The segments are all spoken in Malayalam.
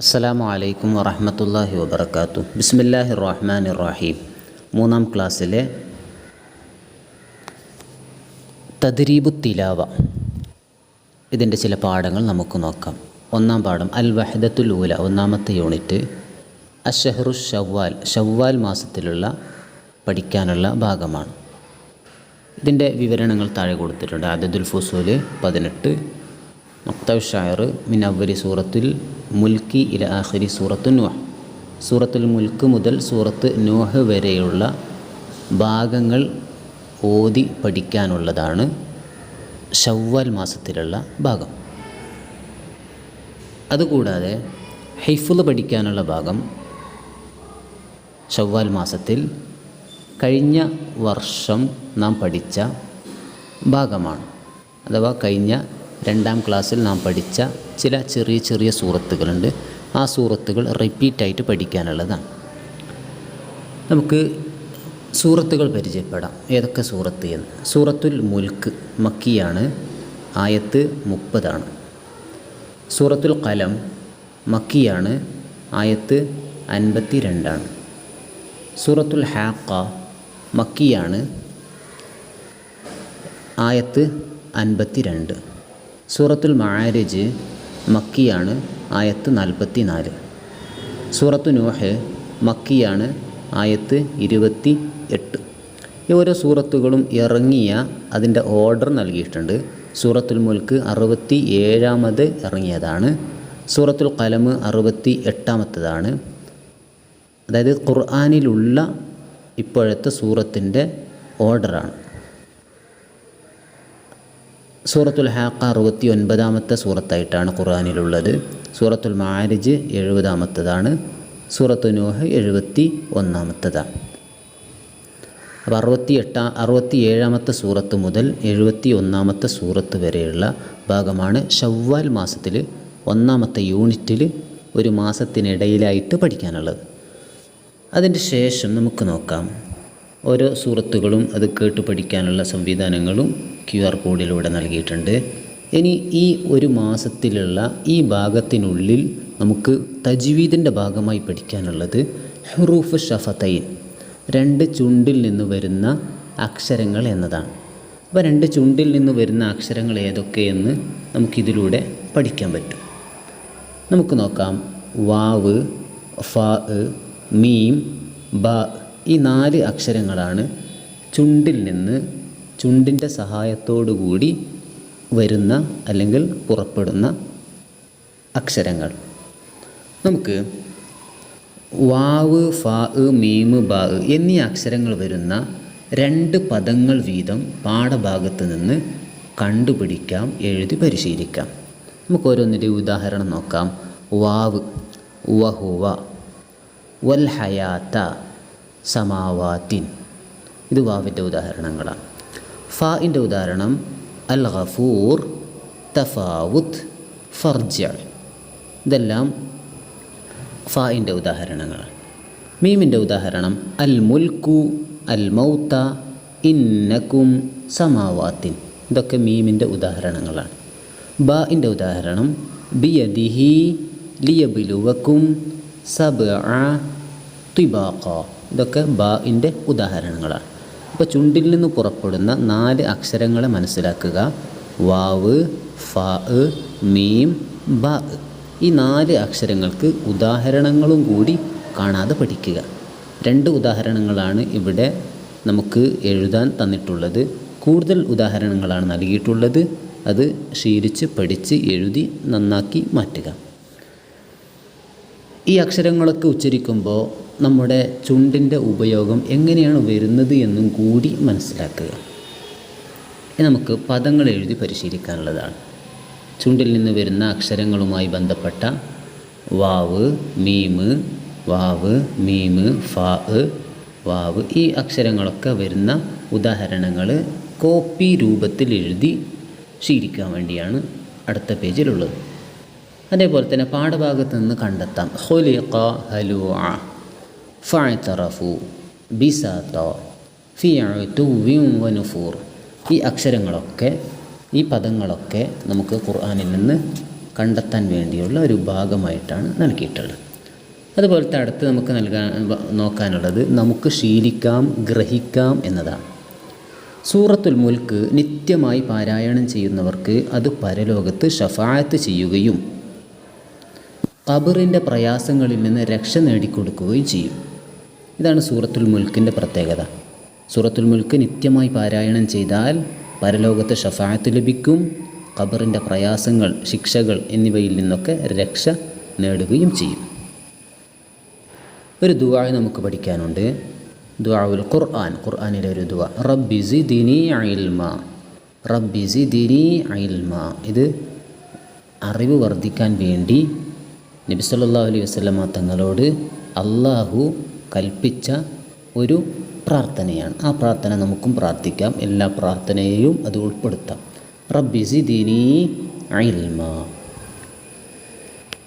അസ്സലാമു അലൈക്കും വറഹമത്തല്ലാഹി വബർക്കാത്തു ബിസ്മില്ലാഹി റഹ്മാൻ റഹീം മൂന്നാം ക്ലാസ്സിലെ തദ്രീബു തിലാവ. ഇതിന്റെ ചില പാഠങ്ങൾ നമുക്ക് നോക്കാം. ഒന്നാം പാഠം അൽ വഹദത്തുൽ ഊല ഒന്നാമത്തെ യൂണിറ്റ് അഷഹറു ഷവ്വാൽ ഷവ്വാൽ മാസത്തിലുള്ള പഠിക്കാനുള്ള ഭാഗമാണ്. ഇതിന്റെ വിവരണങ്ങൾ താഴെ കൊടുത്തിട്ടുണ്ട്. അദദുൽ ഫുസൂൽ പതിനെട്ട് മക്തവ് ഷായർ മിൻ അവരി സൂറത്തുൽ മുൽക്കി ഇല ആഖിരി സൂറത്തു നൂഹ്. സൂറത്തുൽ മുൽക്ക് മുതൽ സൂറത്ത് നൂഹ് വരെയുള്ള ഭാഗങ്ങൾ ഓതി പഠിക്കാനുള്ളതാണ് ഷവ്വാൽ മാസത്തിലുള്ള ഭാഗം. അതുകൂടാതെ ഹൈഫുൽ പഠിക്കാനുള്ള ഭാഗം ഷവ്വാൽ മാസത്തിൽ കഴിഞ്ഞ വർഷം നാം പഠിച്ച ഭാഗമാണ്. അഥവാ കഴിഞ്ഞ രണ്ടാം ക്ലാസ്സിൽ നാം പഠിച്ച ചില ചെറിയ ചെറിയ സൂറത്തുകളുണ്ട്. ആ സൂറത്തുകൾ റിപ്പീറ്റായിട്ട് പഠിക്കാനുള്ളതാണ്. നമുക്ക് സൂറത്തുകൾ പരിചയപ്പെടാം. ഏതൊക്കെ സൂറത്ത് എന്ന്? സൂറത്തുൽ മുൽക്ക് മക്കിയാണ് ആയത്ത് മുപ്പതാണ്. സൂറത്തുൽ കലം മക്കിയാണ് ആയത്ത് അൻപത്തി രണ്ടാണ് സൂറത്തുൽ ഹാക്ക മക്കിയാണ് ആയത്ത് അൻപത്തി രണ്ട് സൂറത്തുൽ മആരിജ് മക്കിയാണ് ആയത്ത് നാൽപ്പത്തി നാല് സൂറത്തു നൂഹ് മക്കിയാണ് ആയത്ത് ഇരുപത്തി എട്ട് ഈ ഓരോ സൂറത്തുകളും ഇറങ്ങിയ അതിന്റെ ഓർഡർ നൽകിയിട്ടുണ്ട്. സൂറത്തുൽ മുൽക്ക് അറുപത്തി ഏഴാമത് ഇറങ്ങിയതാണ്. സൂറത്തുൽ കലമ് അറുപത്തി എട്ടാമത്തതാണ് അതായത് ഖുർആാനിലുള്ള ഇപ്പോഴത്തെ സൂറത്തിന്റെ ഓർഡറാണ്. സൂറത്തുൽ ഹാക്ക അറുപത്തി ഒൻപതാമത്തെ സൂറത്തായിട്ടാണ് ഖുർആാനിലുള്ളത്. സൂറത്തുൽ മാരിജ് എഴുപതാമത്തതാണ്. സൂറത്തു നൂഹ് എഴുപത്തി ഒന്നാമത്തതാണ് അപ്പോൾ അറുപത്തി എട്ടാം അറുപത്തി ഏഴാമത്തെ സൂറത്ത് മുതൽ എഴുപത്തി ഒന്നാമത്തെ സൂറത്ത് വരെയുള്ള ഭാഗമാണ് ഷവ്വാൽ മാസത്തിൽ ഒന്നാമത്തെ യൂണിറ്റിൽ ഒരു മാസത്തിനിടയിലായിട്ട് പഠിക്കാനുള്ളത്. അതിന്റെ ശേഷം നമുക്ക് നോക്കാം. ഓരോ സൂറത്തുകളും അത് കേട്ട് പഠിക്കാനുള്ള സംവിധാനങ്ങളും ക്യു ആർ കോഡിലൂടെ നൽകിയിട്ടുണ്ട്. ഇനി ഈ ഒരു മാസത്തിലുള്ള ഈ ഭാഗത്തിനുള്ളിൽ നമുക്ക് തജ്വീദിന്റെ ഭാഗമായി പഠിക്കാനുള്ളത് ഹുറൂഫ് ഷഫത്തൈൻ രണ്ട് ചുണ്ടിൽ നിന്ന് വരുന്ന അക്ഷരങ്ങൾ എന്നതാണ്. അപ്പോൾ രണ്ട് ചുണ്ടിൽ നിന്ന് വരുന്ന അക്ഷരങ്ങൾ ഏതൊക്കെയെന്ന് നമുക്കിതിലൂടെ പഠിക്കാൻ പറ്റും. നമുക്ക് നോക്കാം. വാവ് ഫ മീം ബ ഈ നാല് അക്ഷരങ്ങളാണ് ചുണ്ടിൽ നിന്ന് ചുണ്ടിന്റെ കൂടി വരുന്ന അല്ലെങ്കിൽ പുറപ്പെടുന്ന അക്ഷരങ്ങൾ. നമുക്ക് വാവ് ഫ മീമ് ബാ എന്നീ അക്ഷരങ്ങൾ വരുന്ന രണ്ട് പദങ്ങൾ വീതം പാഠഭാഗത്ത് നിന്ന് കണ്ടുപിടിക്കാം എഴുതി പരിശീലിക്കാം. നമുക്ക് ഓരോന്നിന്റെ ഉദാഹരണം നോക്കാം. വാവ് വഹുവ വൽ ഹയാത്ത സമാവാത്തിൻ. ഇത് വാവിന്റെ ഉദാഹരണങ്ങളാണ്. ഫാഇന്റെ ഉദാഹരണം അൽ ഗഫൂർ തഫാവുത്ത് ഫർജ ഇതെല്ലാം ഫാഇന്റെ ഉദാഹരണങ്ങളാണ്. മീമിന്റെ ഉദാഹരണം അൽ മുൽക്കു അൽ മൗത്ത ഇന്നക്കും സമാവാത്തിൻ. ഇതൊക്കെ മീമിന്റെ ഉദാഹരണങ്ങളാണ്. ബാഇന്റെ ഉദാഹരണം ബിയദിഹി ലിയബിലുവക്കും സബ തിബാക്ക ഇതൊക്കെ ബാഇന്റെ ഉദാഹരണങ്ങളാണ്. ഇപ്പോൾ ചുണ്ടിൽ നിന്ന് പുറപ്പെടുന്ന നാല് അക്ഷരങ്ങളെ മനസ്സിലാക്കുക. വാവ് ഫ മീം ബ ഈ നാല് അക്ഷരങ്ങൾക്ക് ഉദാഹരണങ്ങളും കൂടി കാണാതെ പഠിക്കുക. രണ്ട് ഉദാഹരണങ്ങളാണ് ഇവിടെ നമുക്ക് എഴുതാൻ തന്നിട്ടുള്ളത്. കൂടുതൽ ഉദാഹരണങ്ങളാണ് നൽകിയിട്ടുള്ളത്. അത് ശീലിച്ച് പഠിച്ച് എഴുതി നന്നാക്കി മാറ്റുക. ഈ അക്ഷരങ്ങളൊക്കെ ഉച്ചരിക്കുമ്പോൾ നമ്മുടെ ചുണ്ടിന്റെ ഉപയോഗം എങ്ങനെയാണ് വരുന്നത് എന്നും കൂടി മനസ്സിലാക്കുക. നമുക്ക് പദങ്ങൾ എഴുതി പരിശീലിക്കാനുള്ളതാണ്. ചുണ്ടിൽ നിന്ന് വരുന്ന അക്ഷരങ്ങളുമായി ബന്ധപ്പെട്ട വാവ് മീമ് വാവ് മീമ് ഫാ വാവ് ഈ അക്ഷരങ്ങളൊക്കെ വരുന്ന ഉദാഹരണങ്ങൾ കോപ്പി രൂപത്തിൽ എഴുതി ശീലിക്കാൻ വേണ്ടിയാണ് അടുത്ത പേജിലുള്ളത്. അതേപോലെ തന്നെ പാഠഭാഗത്ത് നിന്ന് കണ്ടെത്താം. ഹൊലിഖ ഹലു ഫഅത്തറഫു ബിസാത്ത ഫിയു ഈ അക്ഷരങ്ങളൊക്കെ ഈ പദങ്ങളൊക്കെ നമുക്ക് ഖുർആാനിൽ നിന്ന് കണ്ടെത്താൻ വേണ്ടിയുള്ള ഒരു ഭാഗമായിട്ടാണ് നൽകിയിട്ടുള്ളത്. അതുപോലത്തെ അടുത്ത് നമുക്ക് നൽകാൻ നോക്കാനുള്ളത് നമുക്ക് ശീലിക്കാം ഗ്രഹിക്കാം എന്നതാണ്. സൂറത്തുൽ മുൽക്ക് നിത്യമായി പാരായണം ചെയ്യുന്നവർക്ക് അത് പരലോകത്ത് ഷഫായത്ത് ചെയ്യുകയും ഖബറിന്റെ പ്രയാസങ്ങളിൽ നിന്ന് രക്ഷ നേടിക്കൊടുക്കുകയും ചെയ്യും. ഇതാണ് സൂറത്തുൽ മുൽക്കിന്റെ പ്രത്യേകത. സൂറത്തുൽ മുൽക്ക് നിത്യമായി പാരായണം ചെയ്താൽ പരലോകത്ത് ഷഫായത്ത് ലഭിക്കും ഖബറിന്റെ പ്രയാസങ്ങൾ ശിക്ഷകൾ എന്നിവയിൽ നിന്നൊക്കെ രക്ഷ നേടുകയും ചെയ്യും. ഒരു ദുവായ നമുക്ക് പഠിക്കാനുണ്ട്. ദുആഉൽ ഖുർആൻ ഖുർആാനിലെ ഒരു ദുആ. റബ്ബി സിദിനി അയിൽമ. റബ്ബി സിദിനി അയിൽമ. ഇത് അറിവ് വർദ്ധിക്കാൻ വേണ്ടി നബി സല്ലല്ലാഹു അലൈഹി വസല്ലമ തങ്ങളോട് അള്ളാഹു കൽപ്പിച്ച ഒരു പ്രാർത്ഥനയാണ്. ആ പ്രാർത്ഥന നമുക്കും പ്രാർത്ഥിക്കാം. എല്ലാ പ്രാർത്ഥനയെയും അത് ഉൾപ്പെടുത്താം. റബ്ബി സിദിനി ഇൽമ.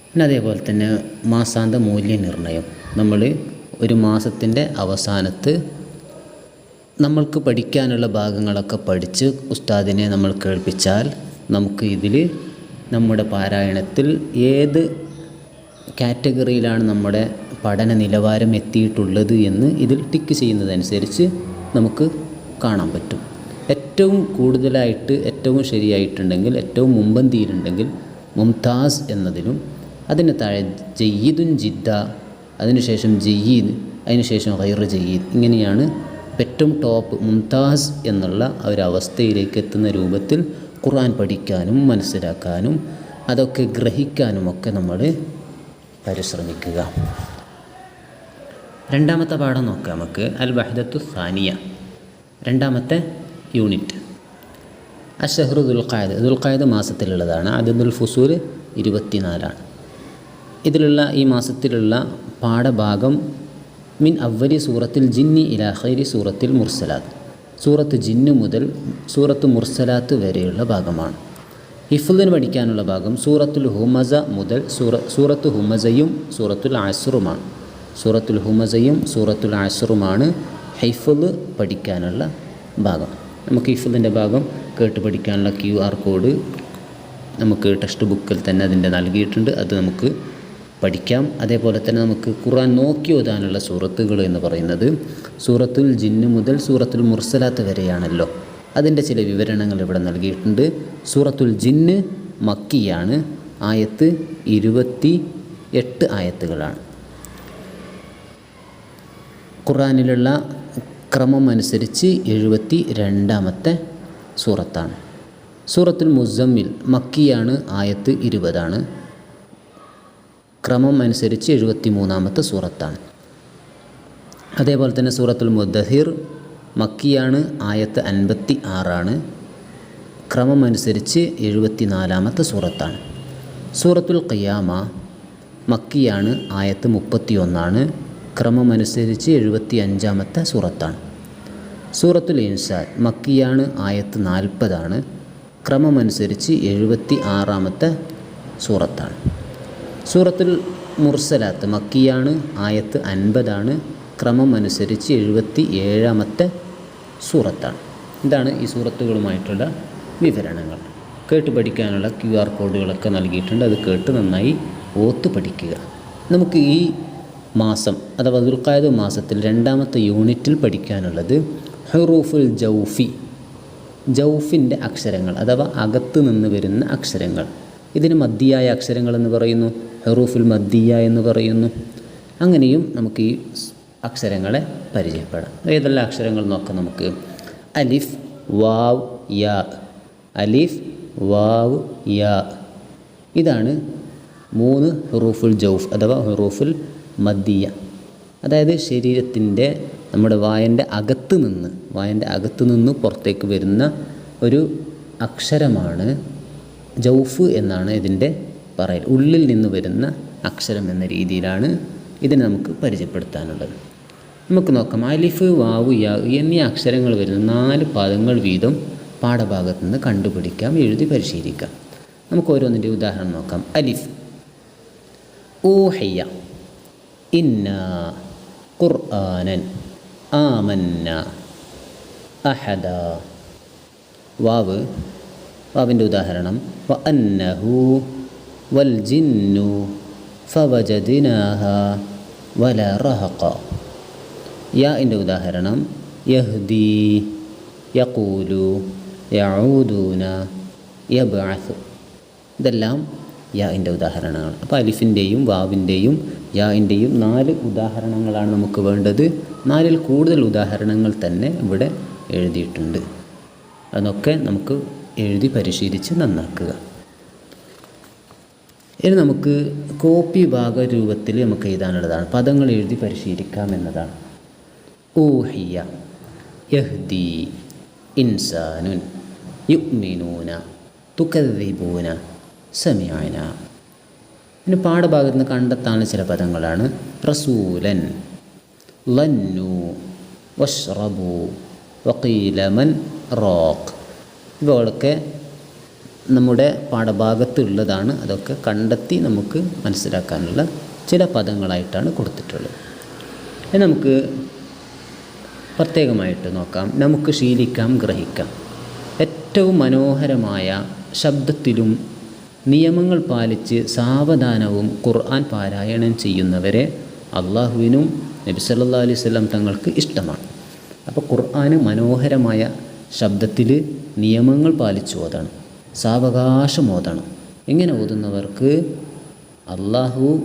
പിന്നെ അതേപോലെ തന്നെ മാസാന്ത മൂല്യനിർണയം നമ്മൾ ഒരു മാസത്തിന്റെ അവസാനത്ത് നമ്മൾക്ക് പഠിക്കാനുള്ള ഭാഗങ്ങളൊക്കെ പഠിച്ച് ഉസ്താദിനെ നമ്മൾ കേൾപ്പിച്ചാൽ നമുക്ക് ഇതിൽ നമ്മുടെ പാരായണത്തിൽ ഏത് കാറ്റഗറിയിലാണ് നമ്മുടെ പഠന നിലവാരം എത്തിയിട്ടുള്ളത് എന്ന് ഇതിൽ ടിക്ക് ചെയ്യുന്നതനുസരിച്ച് നമുക്ക് കാണാൻ പറ്റും. ഏറ്റവും കൂടുതലായിട്ട് ഏറ്റവും ശരിയായിട്ടുണ്ടെങ്കിൽ ഏറ്റവും മുമ്പന്തിയിലുണ്ടെങ്കിൽ മുംതാസ് എന്നതിലും അതിന് താഴെ ജയ്യിദുൻ ജിദ്ദ അതിനുശേഷം ജയ്യീദ് അതിനുശേഷം ഹൈർ ജയ്യീദ് ഇങ്ങനെയാണ് ഏറ്റവും ടോപ്പ് മുംതാസ് എന്നുള്ള ഒരവസ്ഥയിലേക്ക് എത്തുന്ന രൂപത്തിൽ ഖുർആൻ പഠിക്കാനും മനസ്സിലാക്കാനും അതൊക്കെ ഗ്രഹിക്കാനുമൊക്കെ നമ്മൾ പരിശ്രമിക്കുക. രണ്ടാമത്തെ പാഠം നോക്കാം നമുക്ക്. അൽ വഹദത്തു സാനിയ. രണ്ടാമത്തെ യൂണിറ്റ്. അഷഹ്റു ദുൽഖായത് ദുൽഖായത് മാസത്തിലുള്ളതാണ്. അദദുൽ ഫുസൂൽ ഇരുപത്തിനാലാണ്. ഇതിലുള്ള ഈ മാസത്തിലുള്ള പാഠഭാഗം മിൻ അവലി സൂറത്തിൽ ജിന്നി ഇലാഖൈരി സൂറത്തിൽ മുർസലാത്ത്. സൂറത്ത് ജിന്നു മുതൽ സൂറത്ത് മുർസലാത്ത് വരെയുള്ള ഭാഗമാണ്. ഹിഫുദിന് പഠിക്കാനുള്ള ഭാഗം സൂറത്തുൽ ഹുമസ മുതൽ സൂറ സൂറത്തു ഹുമസയും സൂറത്തുൽ ആസുറുമാണ് സൂറത്തുൽ ഹുമസയും സൂറത്തുൽ ആസുറുമാണ് ഹൈഫുദ് പഠിക്കാനുള്ള ഭാഗം. നമുക്ക് ഹിഫുദിന്റെ ഭാഗം കേട്ട് പഠിക്കാനുള്ള ക്യു ആർ കോഡ് നമുക്ക് ടെക്സ്റ്റ് ബുക്കിൽ തന്നെ അതിന്റെ നൽകിയിട്ടുണ്ട്. അത് നമുക്ക് പഠിക്കാം. അതേപോലെ തന്നെ നമുക്ക് ഖുറാൻ നോക്കി ഓതാനുള്ള സൂറത്തുകൾ എന്ന് പറയുന്നത് സൂറത്തുൽ ജിന്ന് മുതൽ സൂറത്തുൽ മുർസലാത്ത് വരെയാണല്ലോ. അതിന്റെ ചില വിവരണങ്ങൾ ഇവിടെ നൽകിയിട്ടുണ്ട്. സൂറത്തുൽ ജിന്ന് മക്കിയാണ്. ആയത്ത് ഇരുപത്തി എട്ട് ആയത്തുകളാണ്. ഖുറാനിലുള്ള ക്രമം അനുസരിച്ച് എഴുപത്തി രണ്ടാമത്തെ സൂറത്താണ്. സൂറത്തുൽ മുസമ്മിൽ മക്കിയാണ് ആയത്ത് ഇരുപതാണ്. ക്രമം അനുസരിച്ച് എഴുപത്തി മൂന്നാമത്തെ സൂറത്താണ്. അതേപോലെ തന്നെ സൂറത്തുൽ മുദ്ദഹിർ മക്കിയാണ് ആയത്ത് അൻപത്തി ആറാണ്. ക്രമമനുസരിച്ച് എഴുപത്തി നാലാമത്തെ സൂറത്താണ്. സൂറത്തുൽ ഖിയാമ മക്കിയാണ് ആയത്ത് മുപ്പത്തി ഒന്നാണ് ക്രമമനുസരിച്ച് എഴുപത്തി അഞ്ചാമത്തെ സൂറത്താണ്. സൂറത്തുൽ ഇൻസാൻ മക്കിയാണ് ആയത്ത് നാൽപ്പതാണ്. ക്രമമനുസരിച്ച് എഴുപത്തി ആറാമത്തെ സൂറത്താണ്. സൂറത്തുൽ മുർസലാത്ത് മക്കിയാണ് ആയത്ത് അൻപതാണ്. ക്രമമനുസരിച്ച് എഴുപത്തി ഏഴാമത്തെ സൂറത്താണ്. ഇതാണ് ഈ സൂറത്തുകളുമായിട്ടുള്ള വിവരണങ്ങൾ. കേട്ട് പഠിക്കാനുള്ള ക്യു ആർ കോഡുകളൊക്കെ നൽകിയിട്ടുണ്ട്. അത് കേട്ട് നന്നായി ഓത്ത് പഠിക്കുക. നമുക്ക് ഈ മാസം അഥവാ ദുൽഖായത് മാസത്തിൽ രണ്ടാമത്തെ യൂണിറ്റിൽ പഠിക്കാനുള്ളത് ഹെറൂഫുൽ ജൗഫി ജൗഫിന്റെ അക്ഷരങ്ങൾ അഥവാ അകത്ത് നിന്ന് വരുന്ന അക്ഷരങ്ങൾ. ഇതിന് മദ്യയായ അക്ഷരങ്ങൾ എന്ന് പറയുന്നു. ഹെറൂഫുൽ മദ്ദിയ എന്ന് പറയുന്നു. അങ്ങനെയും നമുക്ക് ഈ അക്ഷരങ്ങളെ പരിചയപ്പെടാം. ഏതെല്ലാം അക്ഷരങ്ങൾ നോക്കാം നമുക്ക്. അലിഫ് വാവ് യാ. അലിഫ് വാവ് യാ. ഇതാണ് മൂന്ന് ഹുറൂഫുൽ ജൗഫ് അഥവാ ഹുറൂഫുൽ മദ്ദിയ. അതായത് ശരീരത്തിന്റെ നമ്മുടെ വായന്റെ അകത്ത് നിന്ന് വായന്റെ അകത്ത് നിന്ന് പുറത്തേക്ക് വരുന്ന ഒരു അക്ഷരമാണ് ജൗഫ് എന്നാണ് ഇതിന്റെ പറയൽ. ഉള്ളിൽ നിന്ന് വരുന്ന അക്ഷരം എന്ന രീതിയിലാണ് ഇതിനെ നമുക്ക് പരിചയപ്പെടുത്താനുള്ളത്. നമുക്ക് നോക്കാം. അലിഫ് വാവ് യാ എന്നീ അക്ഷരങ്ങൾ വരുന്ന നാല് പദങ്ങൾ വീതം പാഠഭാഗത്ത് നിന്ന് കണ്ടുപിടിക്കാം എഴുതി പരിശീലിക്കാം. നമുക്ക് ഓരോന്നിന്റെ ഉദാഹരണം നോക്കാം. അലിഫ് ഊഹയ്യ ഇന്ന ഖുർആനൻ ആമന്ന അഹദ. വാവ് വാവിന്റെ ഉദാഹരണം. വ അന്നഹു വൽ ജിന്നു ഫവജദിനാഹ വല റഹഖ. യാന്റെ ഉദാഹരണം. യഹ്ദി യഖൂലു യഊദൂന യബ്അസു. ഇതെല്ലാം യാന്റെ ഉദാഹരണങ്ങളാണ് അപ്പോൾ അലിഫിന്റെയും വാവിന്റെയും യാന്റെയും നാല് ഉദാഹരണങ്ങളാണ് നമുക്ക് വേണ്ടത്. നാലിൽ കൂടുതൽ ഉദാഹരണങ്ങൾ തന്നെ ഇവിടെ എഴുതിയിട്ടുണ്ട്. അതൊക്കെ നമുക്ക് എഴുതി പരിശീലിച്ച് നന്നാക്കുക. ഇനി നമുക്ക് കോപ്പി ഭാഗ രൂപത്തിൽ നമുക്ക് എഴുതാനുള്ളതാണ്. പദങ്ങൾ എഴുതി പരിശീലിക്കാം എന്നതാണ്. ഊഹിയ യഹ്ദി ഇൻസാനുൻ യുഗ്മിനൂന തുക്കൂന സമയാന. പിന്നെ പാഠഭാഗത്ത് നിന്ന് കണ്ടെത്താനുള്ള ചില പദങ്ങളാണ്. റസൂലൻ ലന്നു വഷ്റബു വക്കീലമൻ റോക്ക് ഇവകളൊക്കെ നമ്മുടെ പാഠഭാഗത്തുള്ളതാണ്. അതൊക്കെ കണ്ടെത്തി നമുക്ക് മനസ്സിലാക്കാനുള്ള ചില പദങ്ങളായിട്ടാണ് കൊടുത്തിട്ടുള്ളത്. നമുക്ക് പ്രത്യേകമായിട്ട് നോക്കാം. നമുക്ക് ശീലിക്കാം ഗ്രഹിക്കാം. ഏറ്റവും മനോഹരമായ ശബ്ദത്തിലും നിയമങ്ങൾ പാലിച്ച് സാവധാനവും ഖുർആൻ പാരായണം ചെയ്യുന്നവരെ അള്ളാഹുവിനും നബി സല്ലാ അലൈഹി സ്വലം തങ്ങൾക്ക് ഇഷ്ടമാണ്. അപ്പോൾ ഖുർആൻ മനോഹരമായ ശബ്ദത്തിൽ നിയമങ്ങൾ പാലിച്ചു ഓതണം. സാവകാശം ഓതണം. ഇങ്ങനെ ഓതുന്നവർക്ക്? അള്ളാഹു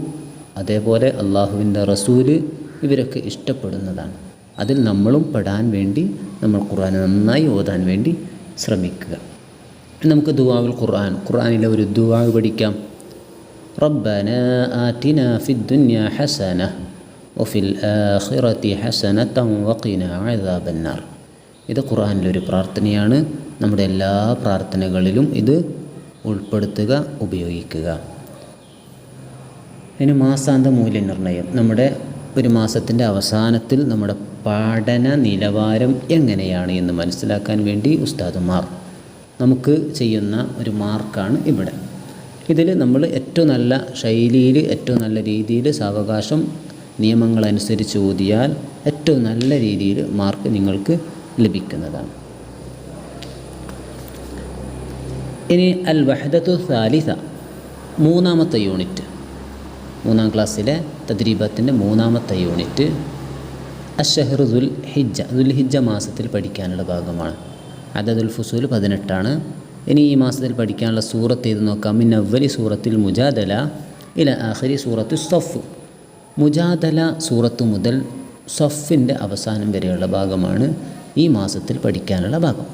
അതേപോലെ അള്ളാഹുവിന്റെ റസൂൽ ഇവരൊക്കെ ഇഷ്ടപ്പെടുന്നതാണ്. അതിൽ നമ്മളും പെടാൻ വേണ്ടി നമ്മൾ ഖുർആൻ നന്നായി ഓതാൻ വേണ്ടി ശ്രമിക്കുക. നമുക്ക് ദുവാവിൽ ഖുർആൻ. ഖുർആനിലെ ഒരു ദുവാവ് പഠിക്കാം. റബ്ബന ആറ്റിന ഫിദ്ദുന്യ ഹസന ഒഫിൽ ഹിറത്തി ഹസന തവക്കിന അഴതാബന്നാർ ഇത് ഖുർആനിലെ ഒരു പ്രാർത്ഥനയാണ്. നമ്മുടെ എല്ലാ പ്രാർത്ഥനകളിലും ഇത് ഉൾപ്പെടുത്തുക ഉപയോഗിക്കുക. ഇനി മാസാന്ത മൂല്യനിർണയം. നമ്മുടെ ഒരു മാസത്തിന്റെ അവസാനത്തിൽ നമ്മുടെ പഠന നിലവാരം എങ്ങനെയാണ് എന്ന് മനസ്സിലാക്കാൻ വേണ്ടി ഉസ്താദുമാർ നമുക്ക് ചെയ്യുന്ന ഒരു മാർക്കാണ് ഇവിടെ. ഇതിൽ നമ്മൾ ഏറ്റവും നല്ല ശൈലിയിൽ ഏറ്റവും നല്ല രീതിയിൽ സാവകാശം നിയമങ്ങളനുസരിച്ച് ഓതിയാൽ ഏറ്റവും നല്ല രീതിയിൽ മാർക്ക് നിങ്ങൾക്ക് ലഭിക്കുന്നതാണ്. ഇനി അൽ വഹദത്തു സാലിസ മൂന്നാമത്തെ യൂണിറ്റ്. മൂന്നാം ക്ലാസ്സിലെ തദ്രീബത്തിന്റെ മൂന്നാമത്തെ യൂണിറ്റ്. അഷഹർ ദുൽ ഹിജ്ജ ദുൽ ഹിജ്ജ മാസത്തിൽ പഠിക്കാനുള്ള ഭാഗമാണ്. അതദുൽ ഫുസൂൽ പതിനെട്ടാണ്. ഇനി ഈ മാസത്തിൽ പഠിക്കാനുള്ള സൂറത്ത് ചെയ്ത് നോക്കാം? മിൻ അവലി സൂറത്തിൽ മുജാദല ഇല ആഖിരി സൂറത്ത് സഫ്. മുജാദല സൂറത്ത് മുതൽ സഫിന്റെ അവസാനം വരെയുള്ള ഭാഗമാണ് ഈ മാസത്തിൽ പഠിക്കാനുള്ള ഭാഗം.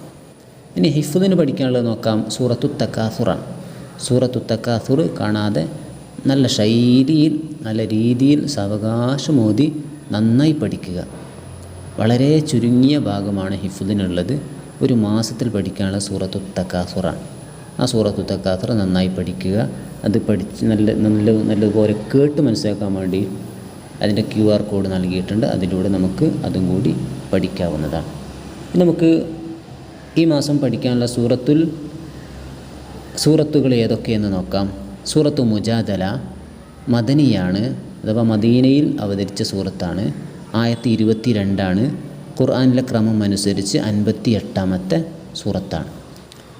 ഇനി ഹിഫുദിന് പഠിക്കാനുള്ളത് നോക്കാം. സൂറത്തു തക്കാസുറാണ് സൂറത്തു തക്കാസുർ കാണാതെ നല്ല ശൈലിയിൽ നല്ല രീതിയിൽ സാവകാശമോതി നന്നായി പഠിക്കുക. വളരെ ചുരുങ്ങിയ ഭാഗമാണ് ഹിഫുദിനുള്ളത്. ഒരു മാസത്തിൽ പഠിക്കാനുള്ള സൂറത്തു തക്കാസുറാണ് ആ സൂറത്തു തക്കാസുറ നന്നായി പഠിക്കുക. അത് പഠിച്ച് നല്ല നല്ല നല്ലതുപോലെ കേട്ട് മനസ്സിലാക്കാൻ വേണ്ടി അതിന്റെ ക്യു ആർ കോഡ് നൽകിയിട്ടുണ്ട്. അതിലൂടെ നമുക്ക് അതും കൂടി പഠിക്കാവുന്നതാണ്. നമുക്ക് ഈ മാസം പഠിക്കാനുള്ള സൂറത്തുൽ സൂറത്തുകൾ ഏതൊക്കെയെന്ന് നോക്കാം. സൂറത്തു മുജാദല മദനിയാണ്. അഥവാ മദീനയിൽ അവതരിച്ച സൂറത്താണ്. ആയത്തി ഇരുപത്തി രണ്ടാണ് ഖുർആാനിലെ ക്രമം അനുസരിച്ച് അൻപത്തി എട്ടാമത്തെ സൂറത്താണ്.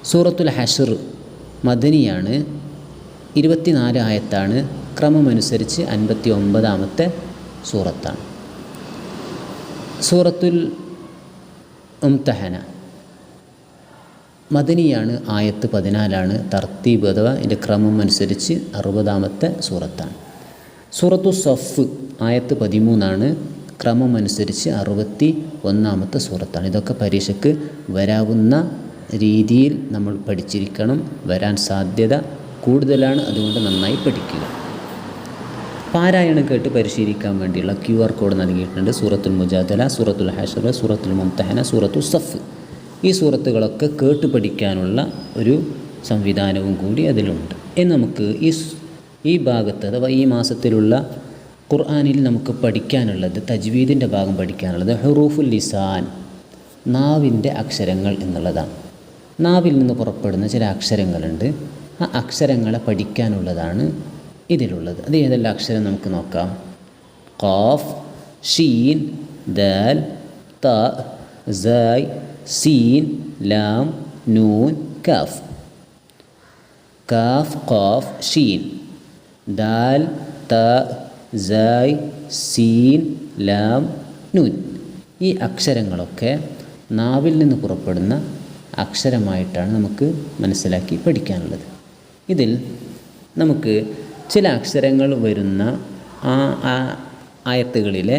സൂറത്തുൽ ഹഷർ മദനിയാണ് ഇരുപത്തിനാല് ആയത്താണ് ക്രമമനുസരിച്ച് അൻപത്തി ഒമ്പതാമത്തെ സൂറത്താണ്. സൂറത്തുൽ ഉംതഹന മദനിയാണ് ആയത്ത് പതിനാലാണ് തർത്തീബ് അഥവാ ഇതിന്റെ ക്രമം അനുസരിച്ച് അറുപതാമത്തെ സൂറത്താണ്. സൂറത്തു സഫ് ആയത്ത് പതിമൂന്നാണ് ക്രമം അനുസരിച്ച് അറുപത്തി ഒന്നാമത്തെ സൂറത്താണ്. ഇതൊക്കെ പരീക്ഷയ്ക്ക് വരാവുന്ന രീതിയിൽ നമ്മൾ പഠിച്ചിരിക്കണം. വരാൻ സാധ്യത കൂടുതലാണ്. അതുകൊണ്ട് നന്നായി പഠിക്കുക. പാരായണം കേട്ട് പരിശീലിക്കാൻ വേണ്ടിയുള്ള ക്യു ആർ കോഡ് നൽകിയിട്ടുണ്ട്. സൂറത്തുൽ മുജാദല സൂറത്തുൽ ഹാഷർ സൂറത്തുൽ മുംതഹന സൂറത്തുൽ സഫ്. ഈ സൂറത്തുകളൊക്കെ കേട്ട് പഠിക്കാനുള്ള ഒരു സംവിധാനവും കൂടി അതിലുണ്ട്. ഇനി നമുക്ക് ഈ ഈ ഭാഗത്ത് അഥവാ ഈ മാസത്തിലുള്ള ഖുർആാനിൽ നമുക്ക് പഠിക്കാനുള്ളത് തജ്വീദിന്റെ ഭാഗം പഠിക്കാനുള്ളത് ഹുറൂഫുൽ ലിസാൻ നാവിന്റെ അക്ഷരങ്ങൾ എന്നുള്ളതാണ്. നാവിൽ നിന്ന് പുറപ്പെടുന്ന ചില അക്ഷരങ്ങളുണ്ട്. ആ അക്ഷരങ്ങളെ പഠിക്കാനുള്ളതാണ് ഇതിലുള്ളത്. അത് ഏതെല്ലാം അക്ഷരം നമുക്ക് നോക്കാം? ഖാഫ് ഷീൻ ദാൽ ത സായ് സീൻ ലാം നൂൻ കാഫ്. കാഫ് ഖാഫ് ഷീൻ. ദാൽ ത സായ് സീൻ ലാം നൂൻ ഈ അക്ഷരങ്ങളൊക്കെ നാവിൽ നിന്ന് പുറപ്പെടുന്ന അക്ഷരമായിട്ടാണ് നമുക്ക് മനസ്സിലാക്കി പഠിക്കാനുള്ളത്. ഇതിൽ നമുക്ക് ചില അക്ഷരങ്ങൾ വരുന്ന ആ ആ ആയത്തുകളിലെ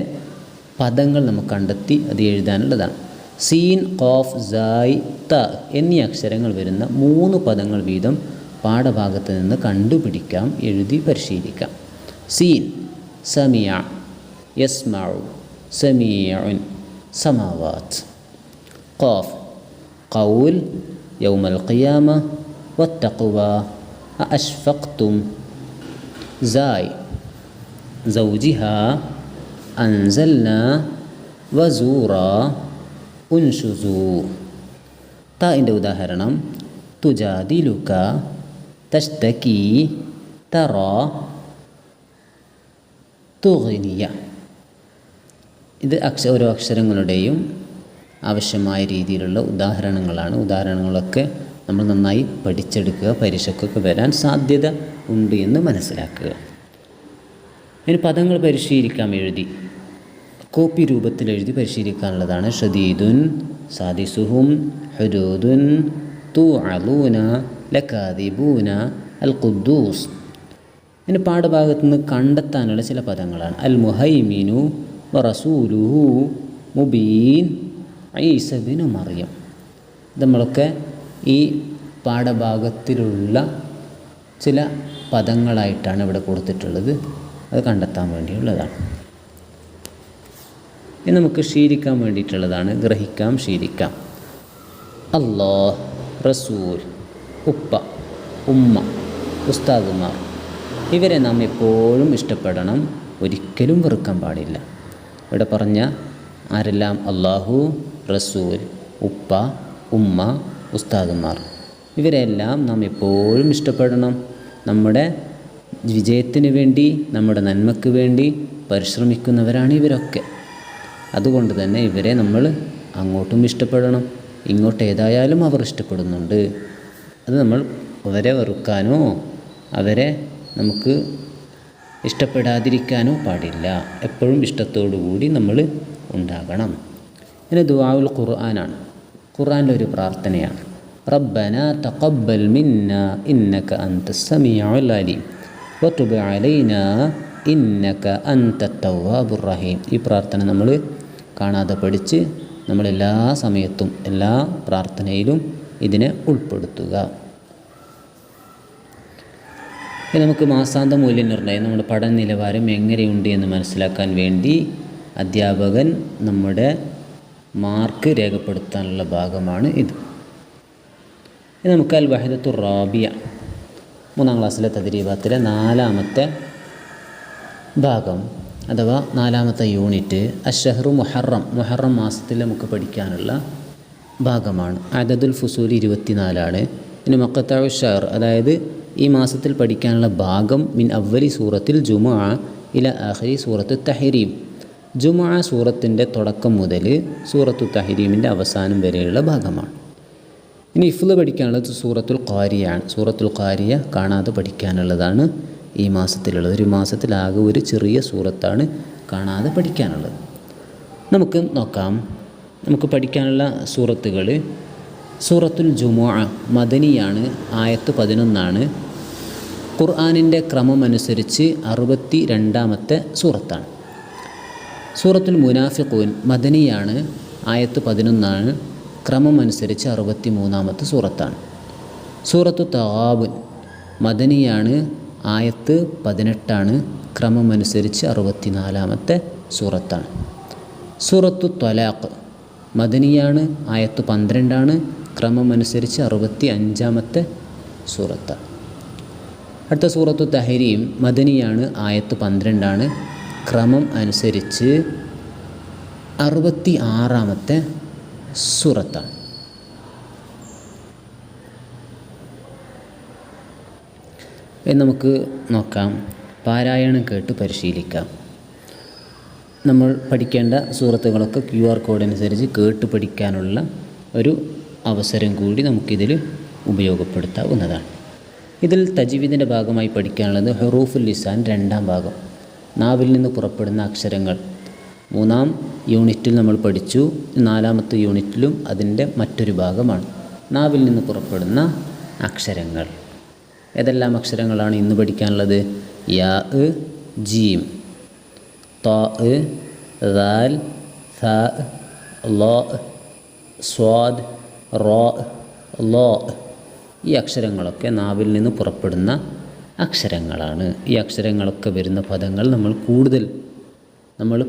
പദങ്ങൾ നമുക്ക് കണ്ടെത്തി അത് എഴുതാനുള്ളതാണ്. സീൻ ഓഫ് സായ് ത എന്നീ അക്ഷരങ്ങൾ വരുന്ന മൂന്ന് പദങ്ങൾ വീതം പാഠഭാഗത്ത് നിന്ന് കണ്ടുപിടിക്കാം എഴുതി പരിശീലിക്കാം സീൻ സമിയ യസ്മഉ സമീഉൻ സമാവാത്ത് ഖാഫ് قول يوم القيامة والتقوى أأشفقتم زاي زوجها أنزلنا وزورا أنشزوا താൻ്റെ ഉദാഹരണം തുജാദിലുക തഷ്തക്കി തറ തുഗനിയ ഇത് അക്ഷ ഓരോ അക്ഷരങ്ങളുടെയും ആവശ്യമായ രീതിയിലുള്ള ഉദാഹരണങ്ങളാണ്. ഉദാഹരണങ്ങളൊക്കെ നമ്മൾ നന്നായി പഠിച്ചെടുക്കുക പരീക്ഷയ്ക്കൊക്കെ വരാൻ സാധ്യത ഉണ്ട് എന്ന് മനസ്സിലാക്കുക. ഇനി പദങ്ങൾ പരിശീലിക്കാം എഴുതി. കോപ്പി രൂപത്തിൽ എഴുതി പരിശീലിക്കാനുള്ളതാണ്. ഷദീദുൻ സാദിസുഹും ഹുദൂദുൻ തു അലൂന ലക്കാദിബൂന അൽ ഖുദ്ദൂസ് ഇനി പാഠഭാഗത്ത് നിന്ന് കണ്ടെത്താനുള്ള ചില പദങ്ങളാണ്. അൽ മുഹൈമിനു റസൂലുഹു മുബീൻ ഐസബിനു മറിയം. നമ്മളൊക്കെ ഈ പാഠഭാഗത്തിലുള്ള ചില പദങ്ങളായിട്ടാണ് ഇവിടെ കൊടുത്തിട്ടുള്ളത്. അത് കണ്ടെത്താൻ വേണ്ടിയുള്ളതാണ്. ഇനി നമുക്ക് ശീലിക്കാൻ വേണ്ടിയിട്ടുള്ളതാണ്. ഗ്രഹിക്കാം ശീലിക്കാം. അള്ളാഹ് റസൂൽ. ഉപ്പ ഉമ്മ ഉസ്താദുമാർ. ഇവരെ നാം എപ്പോഴും ഇഷ്ടപ്പെടണം. ഒരിക്കലും വെറുക്കാൻ പാടില്ല. ഇവിടെ പറഞ്ഞ ആരെല്ലാം? അള്ളാഹു റസൂൽ ഉപ്പ ഉമ്മ ഉസ്താദുമാർ. ഇവരെല്ലാം നാം എപ്പോഴും ഇഷ്ടപ്പെടണം. നമ്മുടെ വിജയത്തിന് വേണ്ടി നമ്മുടെ നന്മയ്ക്ക് വേണ്ടി പരിശ്രമിക്കുന്നവരാണ് ഇവരൊക്കെ. അതുകൊണ്ട് തന്നെ ഇവരെ നമ്മൾ അങ്ങോട്ടും ഇഷ്ടപ്പെടണം. ഇങ്ങോട്ട് ഏതായാലും അവർ ഇഷ്ടപ്പെടുന്നുണ്ട്. അത് നമ്മൾ അവരെ വെറുക്കാനോ അവരെ നമുക്ക് ഇഷ്ടപ്പെടാതിരിക്കാനോ പാടില്ല. എപ്പോഴും ഇഷ്ടത്തോടു കൂടി നമ്മൾ ഉണ്ടാകണം. പിന്നെ ദുആഉൽ ഖുർആനാണ്. ഖുർആനിലെ ഒരു പ്രാർത്ഥനയാണ്. റബ്ബന തഖബ്ബൽ മിന്ന ഇന്നക അന്ത സമീഉൽ അലീം. വതുബ് ഇന്നക അന്ത റഹീം. ഈ പ്രാർത്ഥന നമ്മൾ കാണാതെ പഠിച്ച് നമ്മളെല്ലാ സമയത്തും എല്ലാ പ്രാർത്ഥനയിലും ഇതിനെ ഉൾപ്പെടുത്തുക. നമുക്ക് മാസാന്ത മൂല്യനിർണയം നമ്മുടെ പഠന നിലവാരം എങ്ങനെയുണ്ട് എന്ന് മനസ്സിലാക്കാൻ വേണ്ടി അധ്യാപകൻ നമ്മുടെ മാർക്ക് രേഖപ്പെടുത്താനുള്ള ഭാഗമാണ് ഇത്. നമുക്ക് അൽ വഹദത്തു റാബിയ മൂന്നാം ക്ലാസ്സിലെ തദ്രീബാത്തിലെ നാലാമത്തെ ഭാഗം അഥവാ നാലാമത്തെ യൂണിറ്റ് അഷഹറു മുഹറം മുഹറം മാസത്തിൽ നമുക്ക് പഠിക്കാനുള്ള ഭാഗമാണ്. അദദുൽ ഫുസൂൽ ഇരുപത്തിനാലാണ്. പിന്നെ മക്കത്താവ് ഷാർ അതായത് ഈ മാസത്തിൽ പഠിക്കാനുള്ള ഭാഗം മിൻ അവലി സൂറത്തിൽ ജുമാ ഇല ആഖിരി സൂറത്ത് തഹരീം. ജുമാ സൂറത്തിന്റെ തുടക്കം മുതൽ സൂറത്തു തഹരീമിന്റെ അവസാനം വരെയുള്ള ഭാഗമാണ്. ഇനി ഇഫ്ല് പഠിക്കാനുള്ളത് സൂറത്തുൽ ഖാരിയാണ്. സൂറത്തുൽ ഖാരിയ കാണാതെ പഠിക്കാനുള്ളതാണ് ഈ മാസത്തിലുള്ളത്. ഒരു മാസത്തിലാകെ ഒരു ചെറിയ സൂറത്താണ് കാണാതെ പഠിക്കാനുള്ളത്. നമുക്ക് നോക്കാം. നമുക്ക് പഠിക്കാനുള്ള സൂറത്തുകൾ. സൂറത്തുൽ ജുമുഅ മദനിയാണ് ആയത്ത് പതിനൊന്നാണ്. ഖുർആാനിന്റെ ക്രമമനുസരിച്ച് അറുപത്തി രണ്ടാമത്തെ സൂറത്താണ്. സൂറത്തുൽ മുനാഫിഖൂൻ മദനിയാണ് ആയത്ത് പതിനൊന്നാണ്. ക്രമമനുസരിച്ച് അറുപത്തി മൂന്നാമത്തെ സൂറത്താണ്. സൂറത്തു തവാബുൻ മദനിയാണ് ആയത്ത് പതിനെട്ടാണ്. ക്രമമനുസരിച്ച് അറുപത്തിനാലാമത്തെ സൂറത്താണ്. സൂറത്തു ത്വലാഖ് മദനിയാണ് ആയത്ത് പന്ത്രണ്ടാണ് ക്രമമനുസരിച്ച് അറുപത്തി അഞ്ചാമത്തെ സൂറത്ത്. അടുത്ത സൂറത്തു തഹരിയും മദനിയാണ് ആയത്ത് പന്ത്രണ്ടാണ് ക്രമം അനുസരിച്ച് അറുപത്തി ആറാമത്തെ സൂറത്താണ് നമുക്ക് നോക്കാം പാരായണം കേട്ട് പരിശീലിക്കാം. നമ്മൾ പഠിക്കേണ്ട സൂറത്തുകളൊക്കെ ക്യു ആർ കോഡ് അനുസരിച്ച് കേട്ട് പഠിക്കാനുള്ള ഒരു അവസരം കൂടി നമുക്കിതിൽ ഉപയോഗപ്പെടുത്താവുന്നതാണ്. ഇതിൽ തജീവിദിന്റെ ഭാഗമായി പഠിക്കാനുള്ളത് ഹെറൂഫുൽ ലിസാൻ രണ്ടാം ഭാഗം. നാവിൽ നിന്ന് പുറപ്പെടുന്ന അക്ഷരങ്ങൾ. മൂന്നാം യൂണിറ്റിൽ നമ്മൾ പഠിച്ചു. നാലാമത്തെ യൂണിറ്റിലും അതിന്റെ മറ്റൊരു ഭാഗമാണ്. നാവിൽ നിന്ന് പുറപ്പെടുന്ന അക്ഷരങ്ങൾ. ഏതെല്ലാം അക്ഷരങ്ങളാണ് ഇന്ന് പഠിക്കാനുള്ളത്? യാ ജീം. താ ദാൽ ഥ ലോ സ്വാദ് റോ ലോ ഈ അക്ഷരങ്ങളൊക്കെ നാവിൽ നിന്ന് പുറപ്പെടുന്ന അക്ഷരങ്ങളാണ്. ഈ അക്ഷരങ്ങളൊക്കെ വരുന്ന പദങ്ങൾ നമ്മൾ കൂടുതൽ നമ്മൾ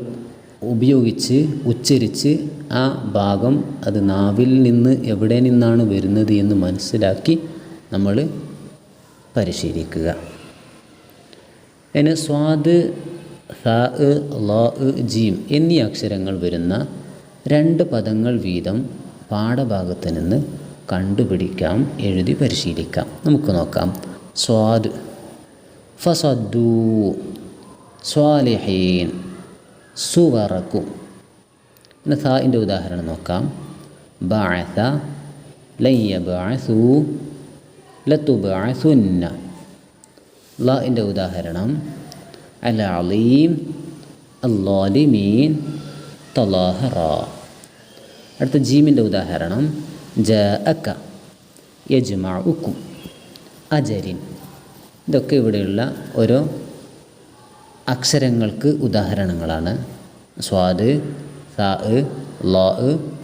ഉപയോഗിച്ച് ഉച്ചരിച്ച് ആ ഭാഗം അത് നാവിൽ നിന്ന് എവിടെ നിന്നാണ് വരുന്നത് എന്ന് മനസ്സിലാക്കി നമ്മൾ പരിശീലിക്കുക. അതിന് സ്വാദ് ജീം എന്നീ അക്ഷരങ്ങൾ വരുന്ന രണ്ട് പദങ്ങൾ വീതം പാഠഭാഗത്ത് നിന്ന് കണ്ടുപിടിക്കാം എഴുതി പരിശീലിക്കാം. നമുക്ക് നോക്കാം. സ്വാദ്. ഫസദ്ദു. സ്വാലിഹീൻ. സുവറക്കു. പിന്നെ സാഇന്റെ ഉദാഹരണം നോക്കാം. ബാഅസ. ലയ്യബഅസു ലത്തുബഅസുന്ന ലാഇന്റെ ഉദാഹരണം. അൽ അലീം അല്ലാലിമീൻ തലാഹറ അടുത്ത ജീമിന്റെ ഉദാഹരണം ജ അക്ക ജഅക യജ്മഉക്കും അജരിൻ. ഇതൊക്കെ ഇവിടെയുള്ള ഓരോ അക്ഷരങ്ങൾക്ക് ഉദാഹരണങ്ങളാണ്. സ്വാദ് സാ ലാ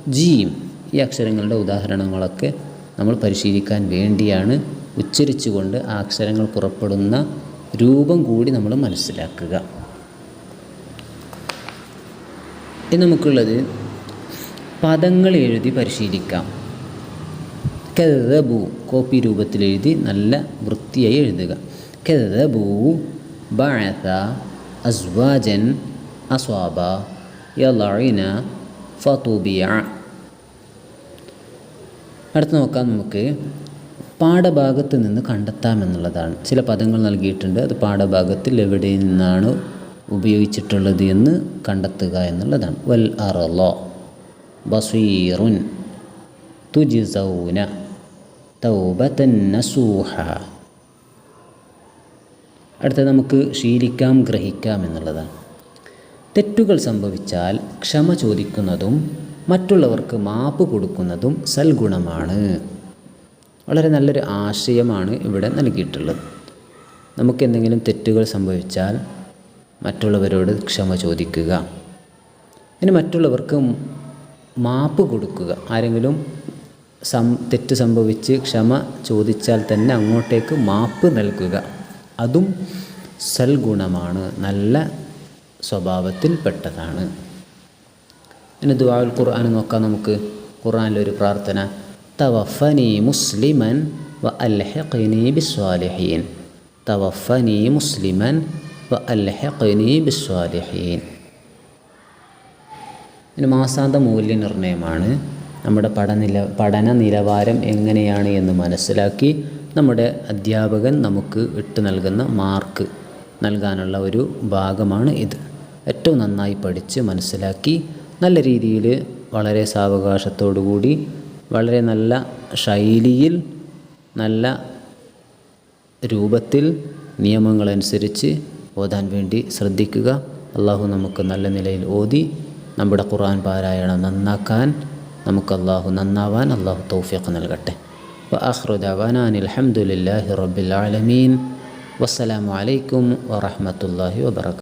ജീം ഈ അക്ഷരങ്ങളുടെ ഉദാഹരണങ്ങളൊക്കെ നമ്മൾ പരിശീലിക്കാൻ വേണ്ടിയാണ് ഉച്ചരിച്ചുകൊണ്ട് ആ അക്ഷരങ്ങൾ പുറപ്പെടുന്ന രൂപം കൂടി നമ്മൾ മനസ്സിലാക്കുക. ഇനി നമുക്കുള്ളത് പദങ്ങൾ എഴുതി പരിശീലിക്കാം. കെതബു കോപ്പി രൂപത്തിൽ എഴുതി നല്ല വൃത്തിയായി എഴുതുക. കെതബു ബഅസ അസ്വാജൻ അസ്വാബ യലൈന ഫതൂബിയ അടുത്ത് നോക്കാം നമുക്ക് പാഠഭാഗത്ത് നിന്ന് കണ്ടെത്താമെന്നുള്ളതാണ് ചില പദങ്ങൾ നൽകിയിട്ടുണ്ട്. അത് പാഠഭാഗത്തിൽ എവിടെ നിന്നാണ് ഉപയോഗിച്ചിട്ടുള്ളത് എന്ന് കണ്ടെത്തുക എന്നുള്ളതാണ്. വൽ അറലോ ബസീറുൻ തുജിസൗന തൗബത്തൻ നസൂഹ. അടുത്ത നമുക്ക് ശീലിക്കാം ഗ്രഹിക്കാം എന്നുള്ളതാണ്. തെറ്റുകൾ സംഭവിച്ചാൽ ക്ഷമ ചോദിക്കുന്നതും മറ്റുള്ളവർക്ക് മാപ്പ് കൊടുക്കുന്നതും സൽഗുണമാണ്. വളരെ നല്ലൊരു ആശയമാണ് ഇവിടെ നൽകിയിട്ടുള്ളത്. നമുക്ക് എന്തെങ്കിലും തെറ്റുകൾ സംഭവിച്ചാൽ മറ്റുള്ളവരോട് ക്ഷമ ചോദിക്കുക. ഇനി മറ്റുള്ളവർക്ക് മാപ്പ് കൊടുക്കുക. ആരെങ്കിലും സം തെറ്റ് സംഭവിച്ച് ക്ഷമ ചോദിച്ചാൽ തന്നെ അങ്ങോട്ടേക്ക് മാപ്പ് നൽകുക. അതും സൽഗുണമാണ്. നല്ല സ്വഭാവത്തിൽപ്പെട്ടതാണ് ഇനി ദുആൽ ഖുർആൻ നോക്കാം നമുക്ക്. ഖുർആനിലൊരു പ്രാർത്ഥന. തവഫനി മുസ്ലിമൻ വ അൽഹഖനി ബിസ്വാലിഹീൻ തവഫനി മുസ്ലിമൻ വ അൽഹഖനി ബിസ്വാലിഹീൻ ഇതിന് മാസാന്ത മൂല്യനിർണയമാണ് നമ്മുടെ പഠനില പഠന നിലവാരം എങ്ങനെയാണ് എന്ന് മനസ്സിലാക്കി നമ്മുടെ അധ്യാപകൻ നമുക്ക് ഇട്ട് നൽകുന്ന മാർക്ക് നൽകാനുള്ള ഒരു ഭാഗമാണ് ഇത്. ഏറ്റവും നന്നായി പഠിച്ച് മനസ്സിലാക്കി നല്ല രീതിയിൽ വളരെ സാവകാശത്തോടുകൂടി വളരെ നല്ല ശൈലിയിൽ നല്ല രൂപത്തിൽ നിയമങ്ങളനുസരിച്ച് ഓതാൻ വേണ്ടി ശ്രദ്ധിക്കുക. അള്ളാഹു നമുക്ക് നല്ല നിലയിൽ ഓതി നമ്മുടെ ഖുർആൻ പാരായണം നന്നാക്കാൻ നമുക്ക് അള്ളാഹു നന്നാവാൻ അള്ളാഹു തൗഫീഖ് നൽകട്ടെ. വഅഹ്റുദാവാനാൻ അലഹമുല്ലാഹി റബ്ബിൽ ആലമീൻ. വസ്സലാമു അലൈക്കും